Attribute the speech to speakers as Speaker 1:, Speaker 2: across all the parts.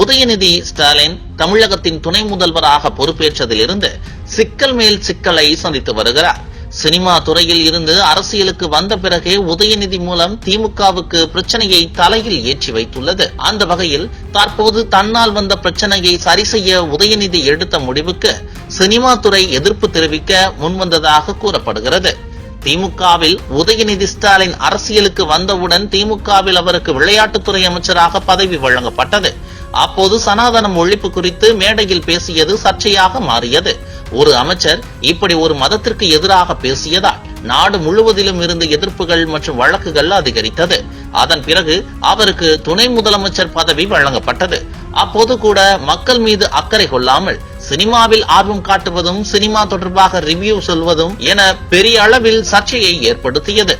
Speaker 1: உதயநிதி ஸ்டாலின் தமிழகத்தின் துணை முதல்வராக பொறுப்பேற்றதிலிருந்து சிக்கல் மேல் சிக்கலை சந்தித்து வருகிறார். சினிமா துறையில் இருந்து அரசியலுக்கு வந்த பிறகே உதயநிதி மூலம் திமுகவுக்கு பிரச்சனையை தலையில் ஏற்றி வைத்துள்ளது. அந்த வகையில் தற்போது தன்னால் வந்த பிரச்சனையை சரி செய்ய உதயநிதி எடுத்த முடிவுக்கு சினிமா துறை எதிர்ப்பு தெரிவிக்க முன்வந்ததாக கூறப்படுகிறது. திமுகவில் உதயநிதி ஸ்டாலின் அரசியலுக்கு வந்தவுடன் திமுகவில் அவருக்கு விளையாட்டுத்துறை அமைச்சராக பதவி வழங்கப்பட்டது. அப்போது சனாதனம் ஒழிப்பு குறித்து மேடையில் பேசியது சர்ச்சையாக மாறியது. ஒரு அமைச்சர் இப்படி ஒரு மதத்திற்கு எதிராக பேசியதால் நாடு முழுவதிலும் இருந்து எதிர்ப்புகள் மற்றும் வழக்குகள் அதிகரித்தது. அதன் பிறகு அவருக்கு துணை முதலமைச்சர் பதவி வழங்கப்பட்டது. அப்போது கூட மக்கள் மீது அக்கறை கொள்ளாமல் சினிமாவில் ஆர்வம் காட்டுவதும் சினிமா தொடர்பாக ரிவ்யூ சொல்வதும் என பெரிய அளவில் சர்ச்சையை ஏற்படுத்தியது.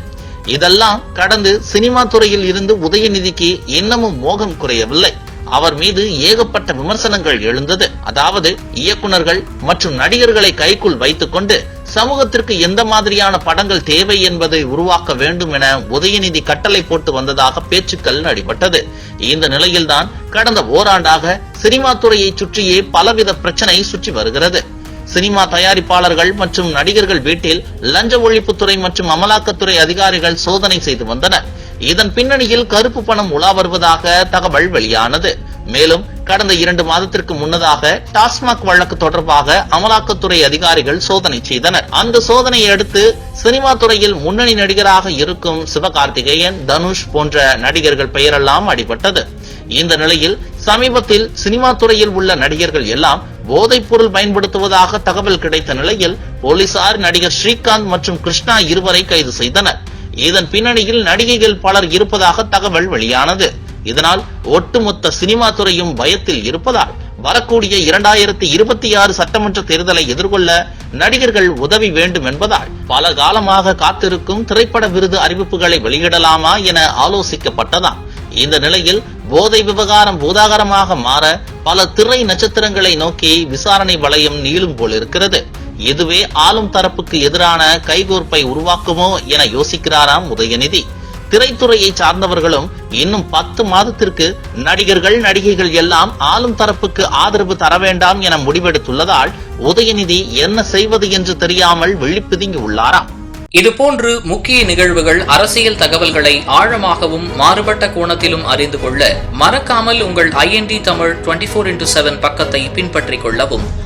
Speaker 1: இதெல்லாம் கடந்து சினிமா துறையில் இருந்து உதயநிதிக்கு இன்னமும் மோகம் குறையவில்லை. அவர் மீது ஏகப்பட்ட விமர்சனங்கள் எழுந்தது. அதாவது இயக்குனர்கள் மற்றும் நடிகர்களை கைக்குள் வைத்துக்கொண்டு சமூகத்திற்கு எந்த மாதிரியான படங்கள் தேவை என்பதை உருவாக்க வேண்டும் என உதயநிதி கட்டளை போட்டு வந்ததாக பேச்சுக்கள் அடிபட்டது இந்த நிலையில்தான் கடந்த ஓராண்டாக சினிமா துறையை சுற்றியே பலவித பிரச்சனை சுற்றி வருகிறது. சினிமா தயாரிப்பாளர்கள் மற்றும் நடிகர்கள் வீட்டில் லஞ்ச ஒழிப்புத்துறை மற்றும் அமலாக்கத்துறை அதிகாரிகள் சோதனை செய்து வந்தனர். இதன் பின்னணியில் கருப்பு பணம் உலா வருவதாக தகவல் வெளியானது. மேலும் கடந்த இரண்டு மாதத்திற்கு முன்னதாக டாஸ்மாக் வழக்கு தொடர்பாக அமலாக்கத்துறை அதிகாரிகள் சோதனை செய்தனர். அந்த சோதனையை அடுத்து சினிமா துறையில் முன்னணி நடிகராக இருக்கும் சிவகார்த்திகேயன் தனுஷ் போன்ற நடிகர்கள் பெயரெல்லாம் அடிபட்டது. இந்த நிலையில் சமீபத்தில் சினிமா துறையில் உள்ள நடிகர்கள் எல்லாம் போதைப் பொருள் பயன்படுத்துவதாக தகவல் கிடைத்த நிலையில் போலீசார் நடிகர் ஸ்ரீகாந்த் மற்றும் கிருஷ்ணா இருவரை கைது செய்தனர். இதன் பின்னணியில் நடிகைகள் பலர் இருப்பதாக தகவல் வெளியானது. இதனால் ஒட்டுமொத்த சினிமா துறையும் பயத்தில் இருப்பதால் வரக்கூடிய இரண்டாயிரத்தி இருபத்தி ஆறு சட்டமன்ற தேர்தலை எதிர்கொள்ள நடிகர்கள் உதவி வேண்டும் என்பதால் பல காலமாக காத்திருக்கும் திரைப்பட விருது அறிவிப்புகளை வெளியிடலாமா என ஆலோசிக்கப்பட்டதாம். இந்த நிலையில் போதை விவகாரம் பூதாகரமாக மாற பல திரை நட்சத்திரங்களை நோக்கி விசாரணை வளையம் நீளும் போல் இருக்கிறது இதுவே ஆளும் தரப்புக்கு எதிரான கைகோர்ப்பை உருவாக்குமோ என யோசிக்கிறாராம் உதயநிதி. திரைத்துறையை சார்ந்தவர்களும் இன்னும் பத்து மாதத்திற்கு நடிகர்கள் நடிகைகள் எல்லாம் ஆளும் தரப்புக்கு ஆதரவு தர வேண்டாம் என முடிவெடுத்துள்ளதால் உதயநிதி என்ன செய்வது என்று தெரியாமல் விழிப்புதுங்கி உள்ளாராம்.
Speaker 2: இதுபோன்று முக்கிய நிகழ்வுகள் அரசியல் தகவல்களை ஆழமாகவும் மாறுபட்ட கோணத்திலும் அறிந்து கொள்ள மறக்காமல் உங்கள் IND Tamil twenty four into seven பக்கத்தை பின்பற்றிக் கொள்ளவும்.